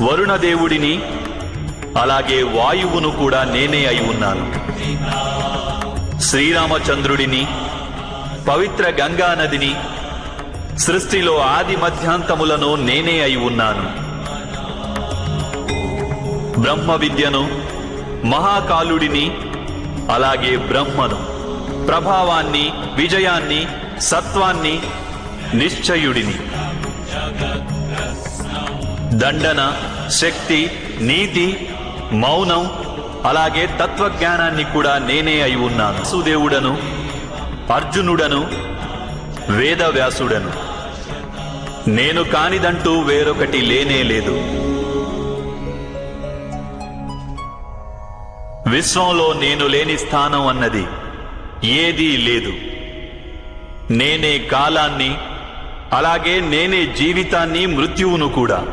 వరుణదేవుడిని అలాగే వాయువును కూడా నేనే అయి ఉన్నాను. శ్రీరామచంద్రుడిని పవిత్ర గంగా నదిని సృష్టిలో ఆది మధ్యాంతములను నేనే అయి ఉన్నాను. బ్రహ్మ విద్యను మహాకాలుడిని అలాగే బ్రహ్మను ప్రభావాన్ని విజయాన్ని సత్వాన్ని నిశ్చయుడిని. దండన శక్తి నీతి మౌనం అలాగే తత్వజ్ఞానాన్ని కూడా నేనే అయి ఉన్నాను. సుదేవుడను అర్జునుడను వేదవ్యాసుడను. నేను కానిదంటూ వేరొకటి లేనే లేదు. విశ్వంలో నేను లేని స్థానం అన్నది ఏదీ లేదు. నేనే కాలాన్ని అలాగే నేనే జీవితాన్ని మృత్యువును కూడా.